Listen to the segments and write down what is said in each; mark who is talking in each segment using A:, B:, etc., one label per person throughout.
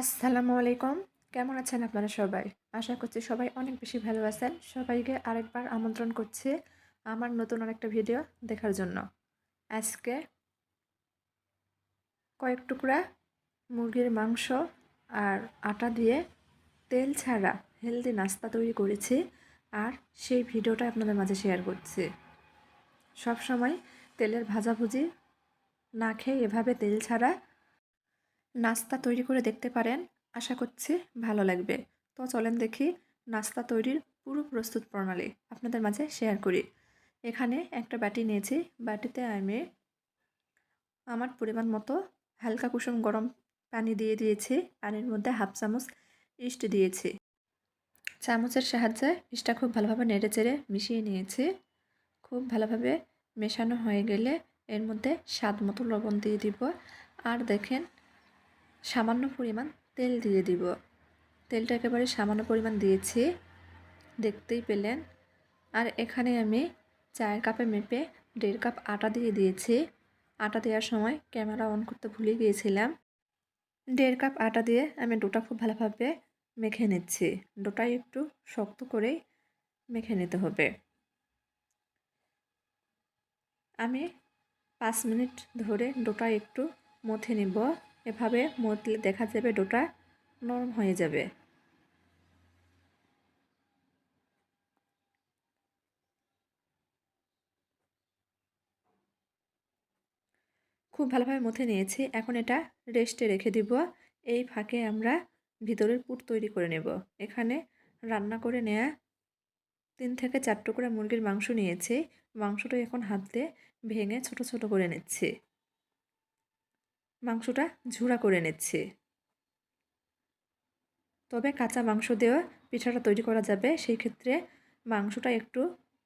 A: আসসালামু আলাইকুম। কেমন আছেন আপনারা সবাই? আশা করছি সবাই অনেক বেশি ভালো আছেন। সবাইকে আরেকবার আমন্ত্রণ করছি আমার নতুন আরেকটা ভিডিও দেখার জন্য। আজকে কয়েক টুকরা মুরগির মাংস আর আটা দিয়ে তেল ছাড়া হেলদি নাস্তা তৈরি করেছি আর সেই ভিডিওটা আপনাদের মাঝে শেয়ার করছি। সব সময় তেলের ভাজাভুজি না খেয়ে এভাবে তেল ছাড়া নাস্তা তৈরি করে দেখতে পারেন। আশা করছি ভালো লাগবে। তো চলেন দেখি নাস্তা তৈরির পুরো প্রস্তুত প্রণালী আপনাদের মাঝে শেয়ার করি। এখানে একটা বাটি নিয়েছি। বাটিতে আমি আমার পরিমাণ মতো হালকা কুসুম গরম পানি দিয়ে দিয়েছি এর মধ্যে হাফ চামচ ইস্ট দিয়েছি। চামচের সাহায্যে ইস্টটা খুব ভালোভাবে নেড়ে চেড়ে মিশিয়ে নিয়েছি। খুব ভালোভাবে মেশানো হয়ে গেলে এর মধ্যে স্বাদ মতো লবণ দিয়ে দিব। আর দেখেন সামান্য পরিমাণ তেল দিয়ে দিব। তেলটা একেবারে সামান্য পরিমাণ দিয়েছি, দেখতেই পেলেন। আর এখানে আমি চায়ের কাপে মেপে দেড় কাপ আটা দিয়ে দিয়েছি। আটা দেওয়ার সময় ক্যামেরা অন করতে ভুলে গিয়েছিলাম। দেড় কাপ আটা দিয়ে আমি ডোটা খুব ভালোভাবে মেখে নিচ্ছি। ডোটাই একটু শক্ত করেই মেখে নিতে হবে। আমি পাঁচ মিনিট ধরে ডোটা একটু মথে নিব। এভাবে মতলে দেখা যাবে ডোটা নরম হয়ে যাবে। খুব ভালোভাবে মথে নিয়েছি। এখন এটা রেস্টে রেখে দিব। এই ফাঁকে আমরা ভিতরের পুট তৈরি করে নেব। এখানে রান্না করে নেয়া তিন থেকে চার টুকরা মুরগির মাংস নিয়েছি। মাংসটা এখন হাত ভেঙে ছোট ছোট করে নিচ্ছি। মাংসটা ঝুড়া করে নিচ্ছি। তবে কাঁচা মাংস দেওয়া পিঠাটা তৈরি করা যাবে। সেই ক্ষেত্রে মাংসটা একটু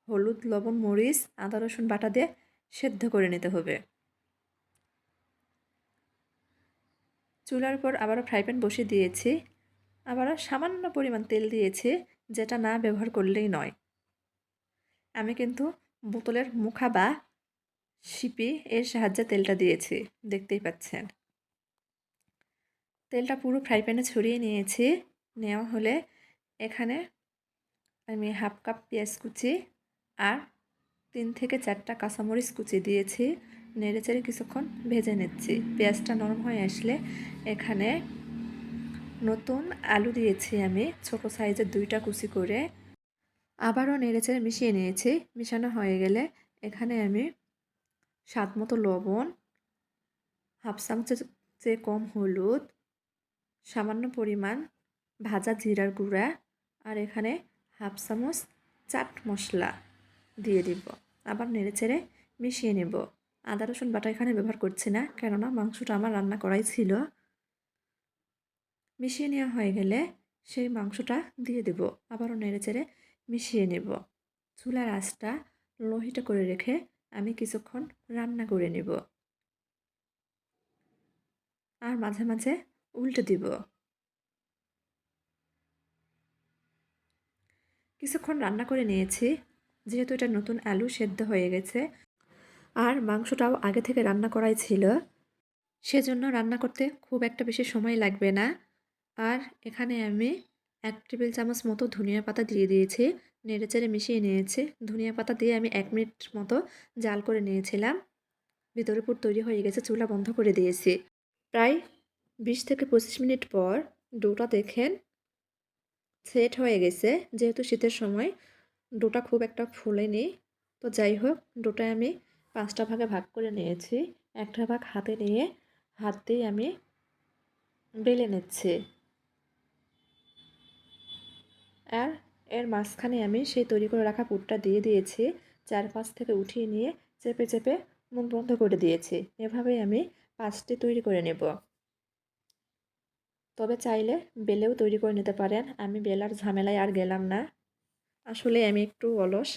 A: হলুদ, লবণ, মরিচ, আদা, রসুন বাটা দিয়ে সেদ্ধ করে নিতে হবে। চুলার পর আবারও ফ্রাই প্যান বসিয়ে দিয়েছি। আবারও সামান্য পরিমাণ তেল দিয়েছি, যেটা না ব্যবহার করলেই নয়। আমি কিন্তু বোতলের মুখা বা শিপি এর সাহায্যে তেলটা দিয়েছি, দেখতেই পাচ্ছেন। তেলটা পুরো ফ্রাই প্যানে ছড়িয়ে নিয়েছি, নেওয়া হলে এখানে আমি হাফ কাপ পেঁয়াজ কুচি আর তিন থেকে চারটা কাঁচামরিচ কুচি দিয়েছি, নেড়েচেড়ে কিছুক্ষণ ভেজে নিচ্ছি। পেঁয়াজটা নরম হয়ে আসলে এখানে নতুন আলু দিয়েছি আমি, ছোট সাইজের দুইটা কুচি করে। আবারও নেড়েচেড়ে মিশিয়ে নিয়েছি, মিশানো হয়ে গেলে এখানে আমি স্বাদ মতো লবণ, হাফ চামচের চেয়ে কম হলুদ, সামান্য পরিমাণ ভাজা জিরার গুঁড়া আর এখানে হাফ চামচ চাট মশলা দিয়ে দিব। আবার নেড়ে চেড়ে মিশিয়ে নেব। আদা, রসুন, বাটা এখানে ব্যবহার করছি না, কেননা মাংসটা আমার রান্না করাই ছিল। মিশিয়ে নেওয়া হয়ে গেলে সেই মাংসটা দিয়ে দেব। আবারও নেড়ে চেড়ে মিশিয়ে নেব। চুলার আঁচটা লোহিটা করে রেখে আমি কিছুক্ষণ রান্না করে নেব। আর মাঝে মাঝে উল্টে দিব। কিছুক্ষণ রান্না করে নিয়েছি, যেহেতু এটা নতুন আলু সেদ্ধ হয়ে গেছে। আর মাংসটাও আগে থেকে রান্না করাই ছিল। সেজন্য রান্না করতে খুব একটা বেশি সময় লাগবে না। আর এখানে আমি এক টেবিল চামচ মতো ধনিয়া পাতা দিয়ে দিয়েছি। নেড়ে চেড়ে মিশিয়ে নিয়েছি। ধনিয়া পাতা দিয়ে আমি এক মিনিট মতো জাল করে নিয়েছিলাম। ভিতরে পুর তৈরি হয়ে গেছে, চুলা বন্ধ করে দিয়েছি। প্রায় বিশ থেকে পঁচিশ মিনিট পর ডোটা দেখেন সেট হয়ে গেছে। যেহেতু শীতের সময় ডোটা খুব একটা ফুলেনি, তো যাই হোক ডোটা আমি পাঁচটা ভাগে ভাগ করে নিয়েছি। একটা ভাগ হাতে নিয়ে হাত দিয়ে আমি বেলে নিচ্ছি। আর এর মাঝখানে আমি সেই তৈরি করে রাখা পুরটা দিয়ে দিয়েছি। চারপাশ থেকে উঠিয়ে নিয়ে চেপে চেপে মুখ বন্ধ করে দিয়েছি। এভাবেই আমি পাঁচটি তৈরি করে নেব। তবে চাইলে বেলেও তৈরি করে নিতে পারেন। আমি বেলার ঝামেলায় আর গেলাম না। আসলে আমি একটু অলস।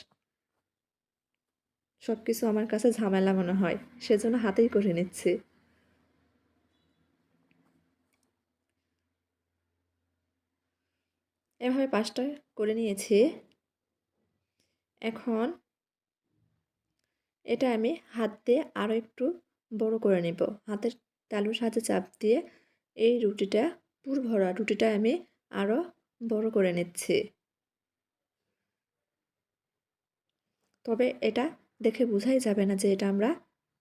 A: সব কিছু আমার কাছে ঝামেলা মনে হয়। সেজন্য হাতেই করে নিচ্ছি। এভাবে পাঁচটা করে নিয়েছি। এখন এটা আমি হাত দিয়ে আরও একটু বড় করে নেব। হাতের তালুর সাহায্যে চাপ দিয়ে এই রুটিটা, পুর ভরা রুটিটা আমি আরও বড় করে নিচ্ছি। তবে এটা দেখে বোঝাই যাবে না যে এটা আমরা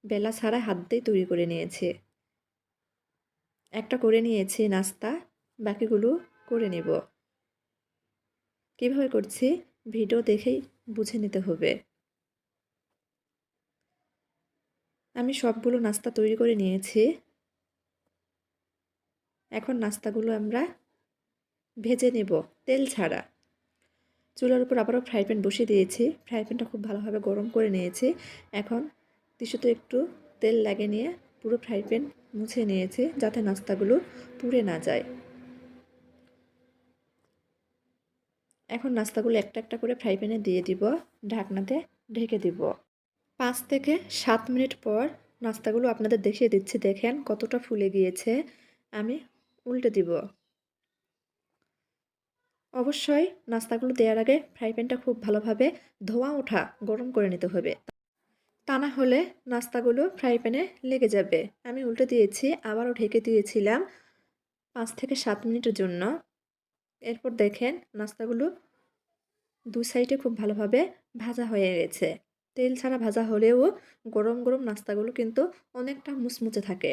A: বেলা ছাড়া হাত দিয়ে তৈরি করে নিয়েছি। একটা করে নিয়েছি নাস্তা, বাকিগুলো করে নেব। কীভাবে করছি ভিডিও দেখেই বুঝে নিতে হবে। আমি সবগুলো নাস্তা তৈরি করে নিয়েছি। এখন নাস্তাগুলো আমরা ভেজে নেব তেল ছাড়া। চুলার উপর আবারও ফ্রাই প্যান বসিয়ে দিয়েছি। ফ্রাই প্যানটা খুব ভালোভাবে গরম করে নিয়েছি। এখন টিস্যুতে একটু তেল লাগিয়ে নিয়ে পুরো ফ্রাই প্যান মুছে নিয়েছি যাতে নাস্তাগুলো পুড়ে না যায়। এখন নাস্তাগুলো একটা একটা করে ফ্রাই প্যানে দিয়ে দিব, ঢাকনাতে ঢেকে দিব। পাঁচ থেকে সাত মিনিট পর নাস্তাগুলো আপনাদের দেখিয়ে দিচ্ছি, দেখেন কতটা ফুলে গিয়েছে, আমি উল্টে দিব। অবশ্যই নাস্তাগুলো দেওয়ার আগে ফ্রাই প্যানটা খুব ভালোভাবে ধোয়া ওঠা গরম করে নিতে হবে। তা না হলে নাস্তাগুলো ফ্রাই প্যানে লেগে যাবে। আমি উল্টে দিয়েছি, আবারও ঢেকে দিয়েছিলাম পাঁচ থেকে সাত মিনিটের জন্য। এরপর দেখেন নাস্তাগুলো দু সাইডে খুব ভালোভাবে ভাজা হয়ে গেছে। তেল ছাড়া ভাজা হলেও গরম গরম নাস্তাগুলো কিন্তু অনেকটা মুচমুচে থাকে।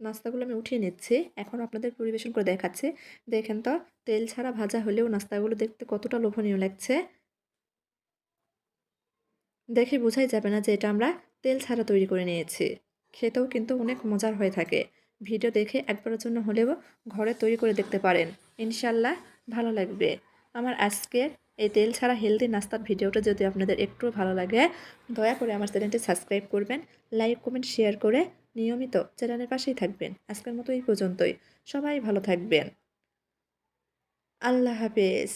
A: নাস্তাগুলো আমি উঠিয়ে নিচ্ছি। এখন আপনাদের পরিবেশন করে দেখাচ্ছি। দেখেন তো, তেল ছাড়া ভাজা হলেও নাস্তাগুলো দেখতে কতটা লোভনীয় লাগছে। দেখে বোঝাই যাবে না যে এটা আমরা তেল ছাড়া তৈরি করে নিয়েছি। খেতেও কিন্তু অনেক মজার হয়ে থাকে। ভিডিও দেখে একবারের জন্য হলেও ঘরে তৈরি করে দেখতে পারেন। ইনশাল্লাহ ভালো লাগবে। আমার আজকের এই তেল ছাড়া হেলদি নাস্তার ভিডিওটা যদি আপনাদের একটু ভালো লাগে, দয়া করে আমার চ্যানেলটি সাবস্ক্রাইব করবেন লাইক কমেন্ট শেয়ার করে নিয়মিত চ্যানেলের পাশেই থাকবেন। আজকের মতো এই পর্যন্তই। সবাই ভালো থাকবেন। আল্লাহ হাফেজ।